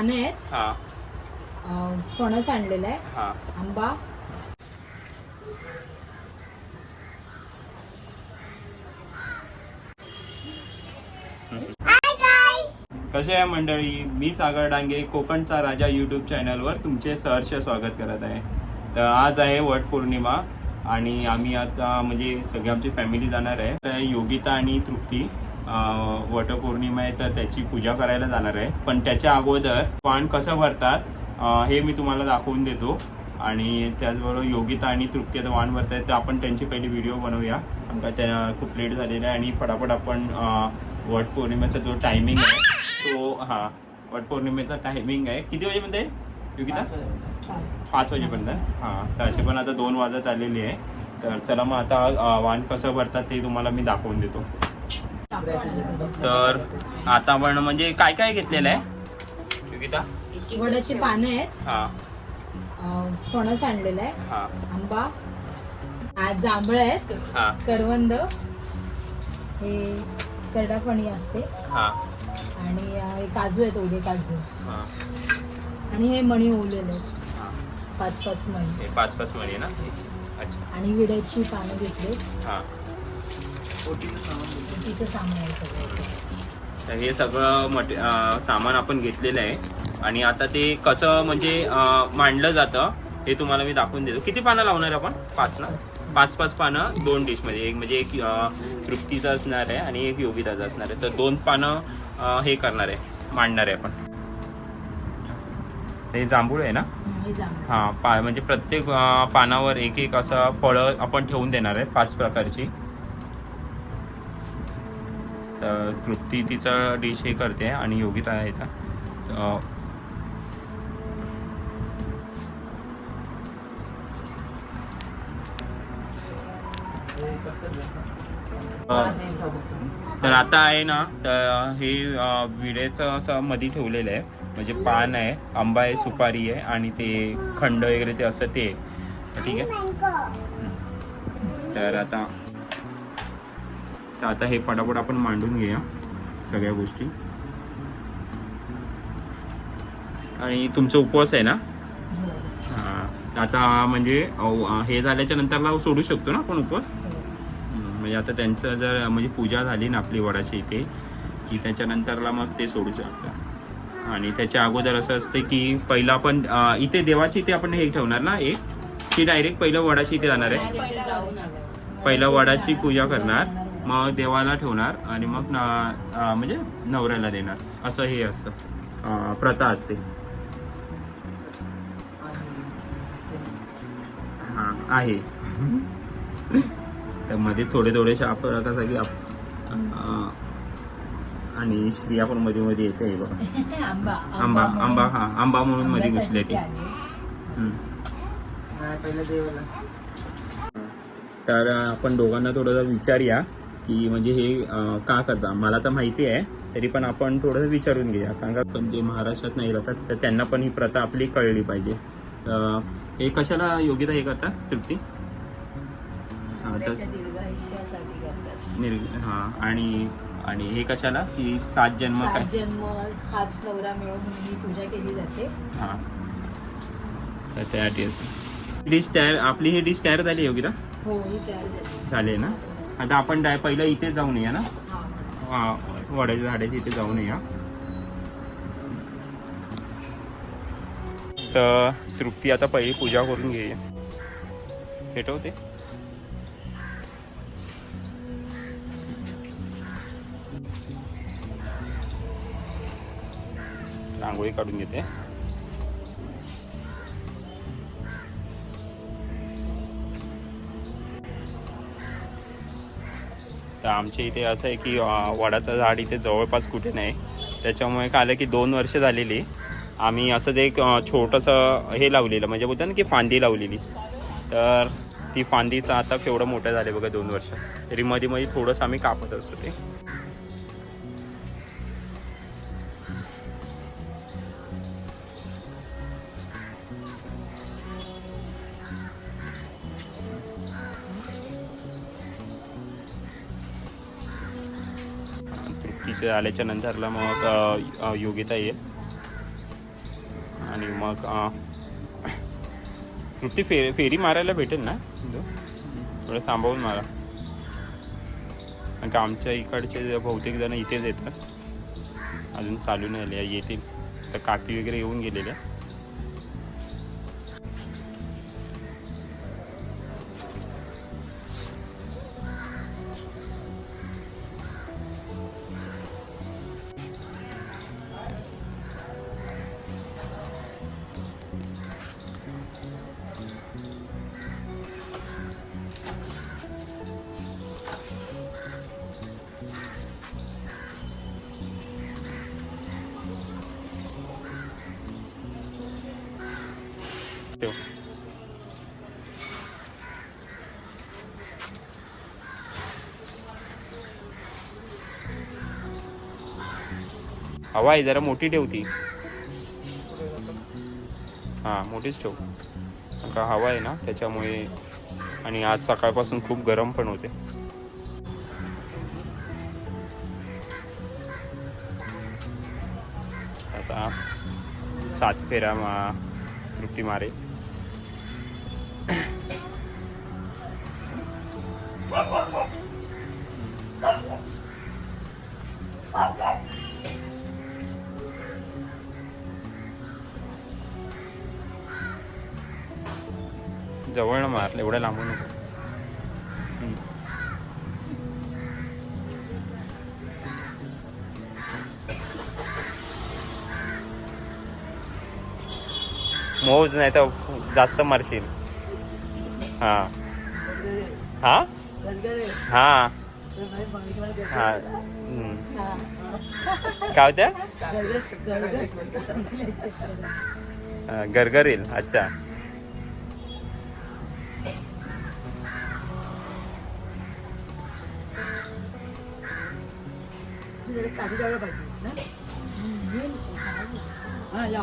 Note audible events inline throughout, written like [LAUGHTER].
पानं आहेत. हा. अं, फणस आणलेलं आहे. हा. आंबा. कसे आहे मंडळी? मी सागर डांगे कोकणचा राजा यूट्यूब चॅनलवर तुमचे सहर्ष स्वागत करत आहे. तर आज आहे वट पौर्णिमा आणि आम्ही आता म्हणजे सगळी आमची फॅमिली जाणार आहे. तर योगिता आणि तृप्ती वटपौर्णिमा आहे तर त्याची पूजा करायला जाणार आहे. पण त्याच्या अगोदर पान कसं भरतात हे मी तुम्हाला दाखवून देतो. आणि त्याचबरोबर योगिता आणि तृप्ती वाण भरतायत तर आपण त्यांची पहिली व्हिडिओ बनवूया. कारण का त्या खूप लेट झालेला आहे आणि फटाफट आपण अं, वट पौर्णिमेचा जो टायमिंग आहे तो हा वट पौर्णिमेचा टायमिंग आहे. किती वाजेपर्यंत आहे योगिता. पाच वाजेपर्यंत. हा. तर असे पण आता दोन वाजत आलेली आहे. तर चला मग आता वाण कसं भरतात ते तुम्हाला मी दाखवून देतो. तर आता आपण म्हणजे काय काय घेतलेलं आहे? योगिता वडाची पानं आहेत. हा. फणस आणलेलं आहे. हा. आंबा आज जांभळ आहेत. हा. करवंद हे करडाफणी असते. हा. आणि हे काजू आहेत ओले काजू. हा. आणि हे मणी ओवलेले आहेत. हा. पाच पाच मणी. हे पाच पाच महिने ना? अच्छा. आणि विड्याची पानं घेतली हा. तिचं सामान आहे सगळं. तर हे सगळं मटे सामान आपण घेतलेलं आहे. आणि आता ते कसं म्हणजे अं, मांडलं जातं हे तुम्हाला मी दाखवून देतो. किती पानं लावणार आपण? पाच ना? पाच पाच पानं दोन डिशमध्ये. एक म्हणजे एक अं, तृप्तीचं असणार आहे आणि एक योगिताचं असणार आहे. तर दोन पानं अं, हे करणार आहे. मांडणार आहे आपण. हे जांभूळ आहे ना? हे जांभळ. हा पा म्हणजे प्रत्येक अं, पानावर एक एक असं फळं आपण ठेवून देणार आहे पाच प्रकारची. तर तृप्ती तिचा डिश हे करते आणि योगिता अं, तर आता आहे ना तर हे अं, विड्याचं असं मध्ये ठेवलेलं आहे. म्हणजे पान आहे आंबा आहे सुपारी आहे आणि ते खंड वगैरे ते असं ते ठीक आहे. तर आता तर आता हे पटापट आपण मांडून घेऊया सगळ्या गोष्टी. आणि तुमचा उपवास आहे ना? हा. आता म्हणजे हे झाल्याच्या नंतरला सोडू शकतो ना आपण उपवास? हम्म, म्हणजे आता त्यांचं जर म्हणजे पूजा झाली ना आपली वडाची इथे की त्याच्यानंतरला मग ते सोडू शकतात. आणि त्याच्या अगोदर असं असतं की पहिलं आपण इथे देवाची इथे आपण हे ठेवणार ना एक? की डायरेक्ट पहिलं वडाची इथे जाणार आहे? पहिलं वडाची पूजा करणार. मग देवाला ठेवणार आणि मग न- म्हणजे नवऱ्याला देणार. असं हे असतं. अं, प्रथा असते. हा आहे. तर मध्ये थोडे थोडेसे आपण आता सगळे आप- अं, आणि स्त्रिया पण मध्ये मध्ये येते हे बघा. आंबा आंबा आंबा हा आंबा म्हणून मध्ये घुसले ते. तर आपण दोघांना थोडंसं विचारूया. की म्हणजे हे का करता? मला तर माहिती आहे तरी पण आपण थोडंसं विचारून घेऊया. कारण का पण जे महाराष्ट्रात नाही राहतात तर त्यांना पण ही प्रथा आपली कळली पाहिजे. तर हे कशाला योग्यता हे करतात? तृप्ती? हा, हां आणि आणि हे कशाला? की सात जन्म काय? जन्म हाच नवरा मिळून ही पूजा केली जाते. हां. तर असं डिश तयार आपली ही डिश तयार झाली योगिता हो ही तयार झाली. झाली ना? आता आपण डाय पहिलं इथे जाऊन येऊया ना? हा वड्याच्या झाडाच्या इथे जाऊन येऊया. तर तृप्ती आता पहिली पूजा करून घेऊया पेटवते रांगोळी काढून घेते. तर आमच्या इथे असं आहे की वडाचं झाड इथे जवळपास कुठे नाही. त्याच्यामुळे काय आलं की दोन वर्ष झालेली. आम्ही असंच एक छोटंसं हे लावलेलं म्हणजे बोलतो ना की फांदी लावलेली. तर ती फांदीचं आता केवढं मोठं झाले बघा दोन वर्ष. तरी मध्ये मध्ये थोडंसं आम्ही कापत असतो ते. तिथे आल्याच्या नंतरला मग योगिता येईल. आणि मग ते फेरी फेरी मारायला भेटेल ना? थोडं सांभाळून मारा. कारण का आमच्या इकडचे बहुतेक जण इथेच येतात. अजून चालू नाही आले. येतील. तर काकी वगैरे येऊन गेलेल्या हवा आहे जरा मोठी ठेवती हां मोठीच ठेव. का हवा आहे ना त्याच्यामुळे आणि आज सकाळपासून खूप गरम पण होते. आता सात फेरा मा तृप्ती मारे. जवळ मार एवढ्या लांबून मोज नाही तर जास्त मारशील. हा. हा? हा. हा. काय होत्या गरगरील. अच्छा.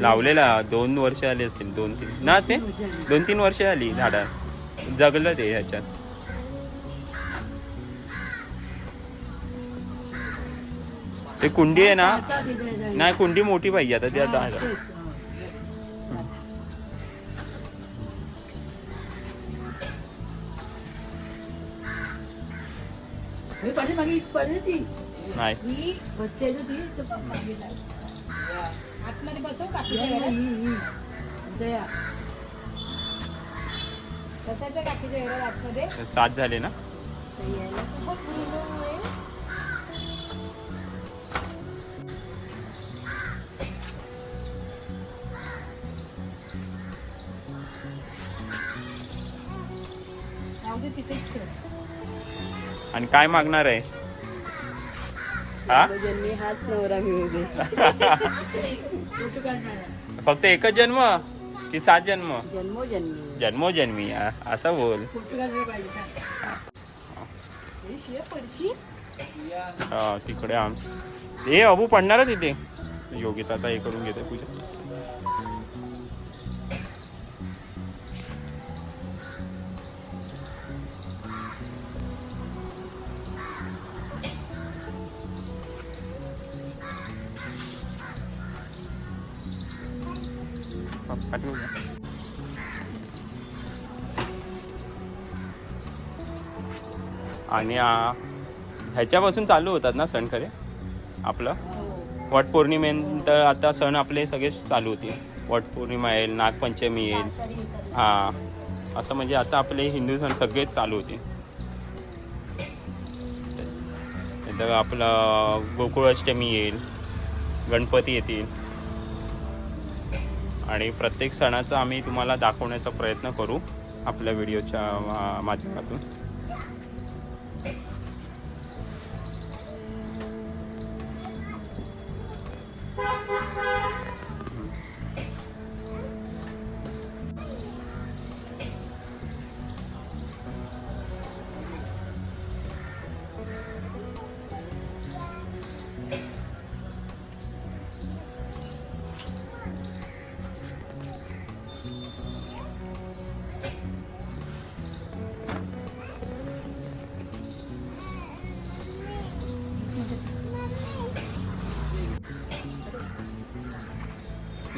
लावलेला. दोन वर्ष आली असतील दोन तीन. ना ते? दोन तीन वर्ष आली झाडा. जगलं ते ह्याच्यात. ते कुंडी आहे ना? नाही कुंडी मोठी पाहिजे आता ते. आता नाही. बसते ती तो पप्पा गेला आतमध्ये बसव काकीच्या घरात दया बसायचं काकीच्या घरात आतमध्ये सात झाले ना? तर यायला खूप मुलं आहे. राहू दे तिथेच ठेव. आणि काय मागणार आहेस? हा? [LAUGHS] जन्मी हाच नवरा मिळू दे. फोटो [LAUGHS] काढणार फक्त एकच जन्म? की सात जन्म? जन्मोजन्मी. जन्मोजन्मी आ- असं बोल. हे तिकडे आम हे अबू पडणारच तिथे. योगिता आता हे करून घेते पूजा. पाठवू आणि ह्याच्यापासून चालू होतात ना सण खरे? आपलं? वटपौर्णिमेनंतर आता सण आपले सगळे चालू होतील. वटपौर्णिमा येईल नागपंचमी येईल. हां. असं म्हणजे आता आपले हिंदू सण सगळेच चालू होतील. नंतर आपलं गोकुळाष्टमी येईल. गणपती येतील. आणि प्रत्येक सणाचा आम्ही तुम्हाला दाखवण्याचा प्रयत्न करू आपल्या व्हिडिओच्या मा- माध्यमातून.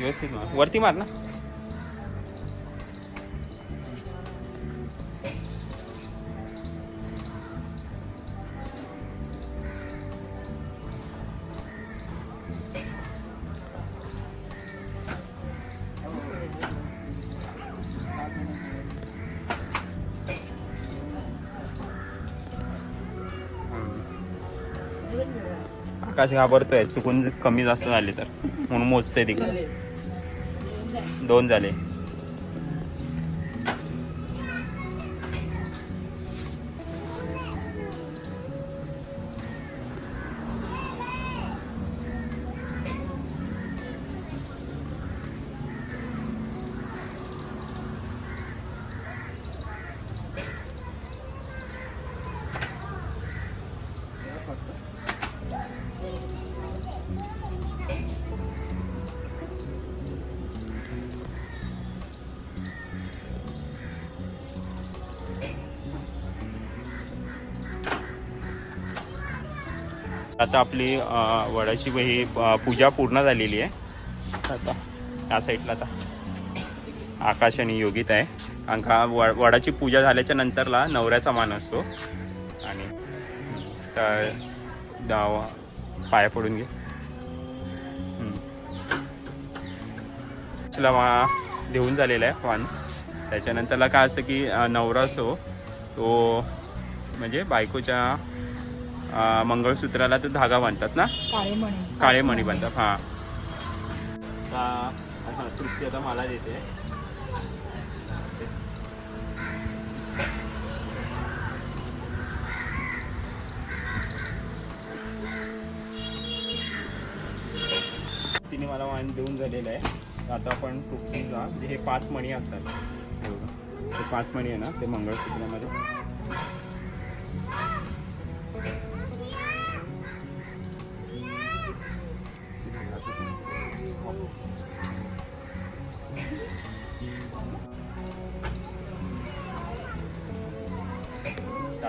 व्यवस्थित मार. वरती मार ना. आकाश घाबरतोय. चुकून कमी जास्त झाले तर. म्हणून मोजते तिकडे. दोन झाले. आता आपली वडाची ही पूजा पूर्ण झालेली आहे. आता. या साईडला आता. आकाश आणि योगित आहे. कारण का व वडाची पूजा झाल्याच्या नंतरला नवऱ्याचा मान असतो. आणि तर दावा पाया पडून घे. चला मा देऊन झालेला आहे वाण. त्याच्यानंतरला काय असतं की नवरा असो तो म्हणजे बायकोच्या मंगळसूत्राला तो धागा बांधतात ना? काळे मणी काळे मणी बांधतात हां. आता तृप्ती आता मला देते. तिने मला वाण देऊन झालेलं आहे. आता आपण तृप्तीचा म्हणजे हे पाच मणी असतात. हे पाच मणी आहे ना ते मंगळसूत्रामध्ये.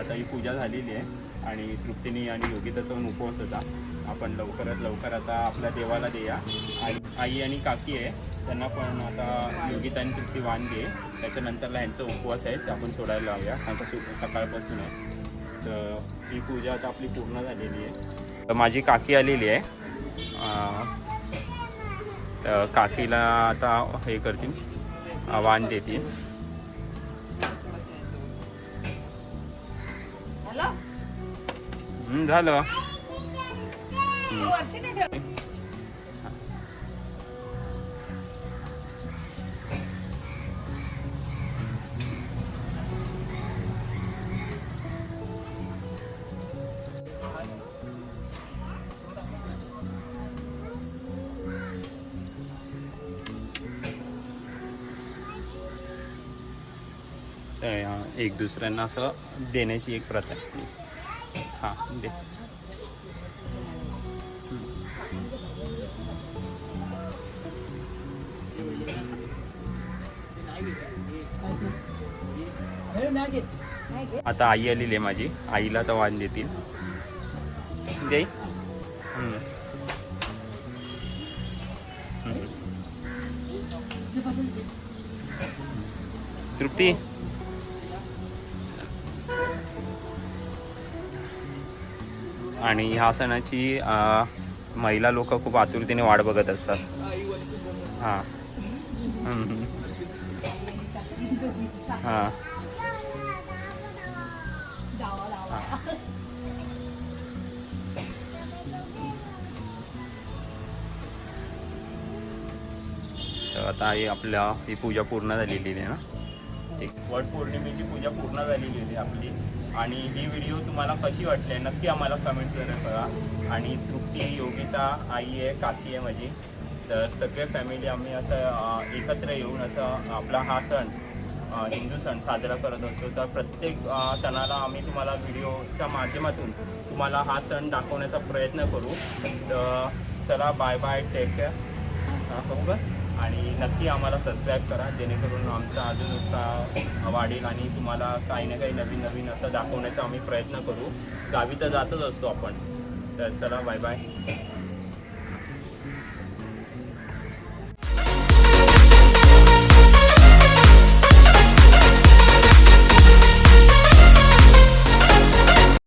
आता ही पूजा झालेली आहे आणि तृप्तीने आणि योगिताचा पण उपवास होता. आपण लवकरात लवकर आता आपल्या देवाला देया आई आई आणि काकी आहे त्यांना पण आता योगिता आणि तृप्ती वाण दे. त्याच्यानंतरला ह्यांचा उपवास आहे ते आपण सोडायला लावूया. त्यांचा सकाळपासून आहे. तर ही पूजा आता आपली पूर्ण झालेली आहे. तर माझी काकी आलेली आहे. तर काकीला आता हे करतील. अं, वाण देतील. झालं. एक दुसऱ्यांना असं देण्याची एक प्रथा आहे. हां दे. आता आई आलेली आहे माझी. आईला तर वाण देतील. दे. तृप्ती? आणि ह्या सणाची महिला लोक खूप आतुरतेने वाट बघत असतात. हां. हां. तर आता ही आपल्या ही पूजा पूर्ण झालेली आहे ना? एक वट पौर्णिमेची पूजा पूर्ण झालेली आहे आपली. आणि ही व्हिडिओ तुम्हाला कशी वाटली आहे नक्की आम्हाला कमेंट्स करा आणि तृप्ती योगिता आई आहे काकी आहे माझी. तर सगळे फॅमिली आम्ही असं एकत्र येऊन असं आपला हा सण हिंदू सण साजरा करत असतो. तर प्रत्येक सणाला आम्ही तुम्हाला व्हिडिओच्या माध्यमातून तुम्हाला हा सण दाखवण्याचा प्रयत्न करू. तर चला बाय बाय टेक केअर हो का आणि नक्की आम्हाला सबस्क्राईब करा जेणेकरून आमचा अजून उत्साह वाढेल आणि तुम्हाला काही ना काही नवीन नवीन असं दाखवण्याचा आम्ही प्रयत्न करू. गावी तर जातच असतो आपण. तर चला बाय बाय